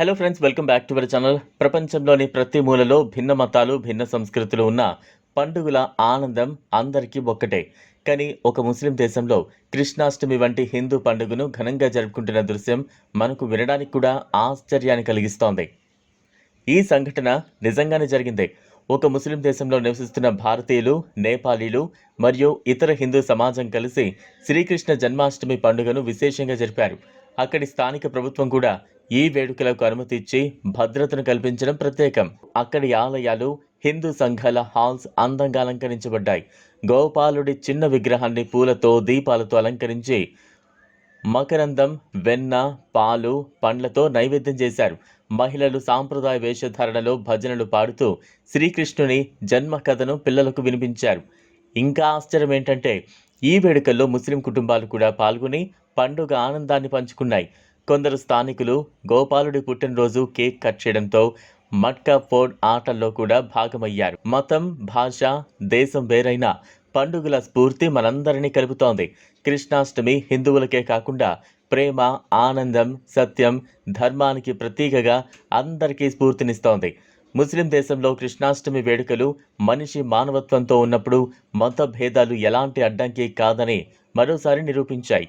Hello friends welcome back to our channel ప్రపంచంలోని ప్రతి మూలలో భిన్న మతాలు భిన్న సంస్కృతులు ఉన్న పండుగల ఆనందం అందరికీ ఒక్కటే. కానీ ఒక ముస్లిం దేశంలో కృష్ణాష్టమి వంటి హిందూ పండుగను ఘనంగా జరుపుకుంటున్న దృశ్యం మనకు వినడానికి కూడా ఆశ్చర్యాన్ని కలిగిస్తోంది. ఈ సంఘటన నిజంగానే జరిగింది. ఒక ముస్లిం దేశంలో నివసిస్తున్న భారతీయులు నేపాలీలు మరియు ఇతర హిందూ సమాజం కలిసి శ్రీకృష్ణ జన్మాష్టమి పండుగను విశేషంగా జరిపారు. అక్కడి స్థానిక ప్రభుత్వం కూడా ఈ వేడుకలకు అనుమతి ఇచ్చి భద్రతను కల్పించడం ప్రత్యేకం. అక్కడి ఆలయాలు హిందూ సంఘాల హాల్స్ అందంగా అలంకరించబడ్డాయి. గోపాలుడి చిన్న విగ్రహాన్ని పూలతో దీపాలతో అలంకరించి మకరందం వెన్న పాలు పండ్లతో నైవేద్యం చేశారు. మహిళలు సాంప్రదాయ వేషధారణలో భజనలు పాడుతూ శ్రీకృష్ణుని జన్మ కథను పిల్లలకు వినిపించారు. ఇంకా ఆశ్చర్యం ఏంటంటే ఈ వేడుకల్లో ముస్లిం కుటుంబాలు కూడా పాల్గొని పండుగ ఆనందాన్ని పంచుకున్నాయి. కొందరు స్థానికులు గోపాలుడి పుట్టినరోజు కేక్ కట్ చేయడంతో మట్కా ఫోర్డ్ ఆటల్లో కూడా భాగమయ్యారు. మతం భాష దేశం వేరైనా పండుగల స్ఫూర్తి మనందరినీ కలుపుతోంది. కృష్ణాష్టమి హిందువులకే కాకుండా ప్రేమ ఆనందం సత్యం ధర్మానికి ప్రతీకగా అందరికీ స్ఫూర్తినిస్తోంది. ముస్లిం దేశంలో కృష్ణాష్టమి వేడుకలు మనిషి మానవత్వంతో ఉన్నప్పుడు మత భేదాలు ఎలాంటి అడ్డంకి కాదని మరోసారి నిరూపించాయి.